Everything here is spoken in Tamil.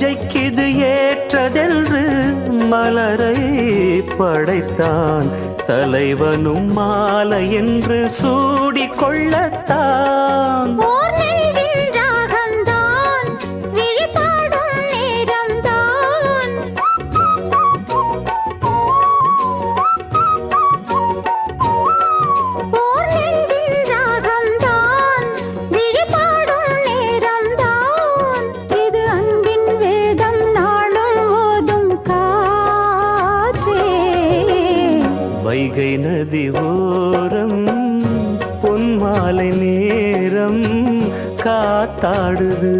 பூஜைக்கு இது ஏற்றதென்று மலரை படைத்தான். தலைவனும் மாலை என்று சூடிக்கொள்ளத்தான். வைகை நதி ஓரம் பொன்மாலை நேரம் காத்தாடுது.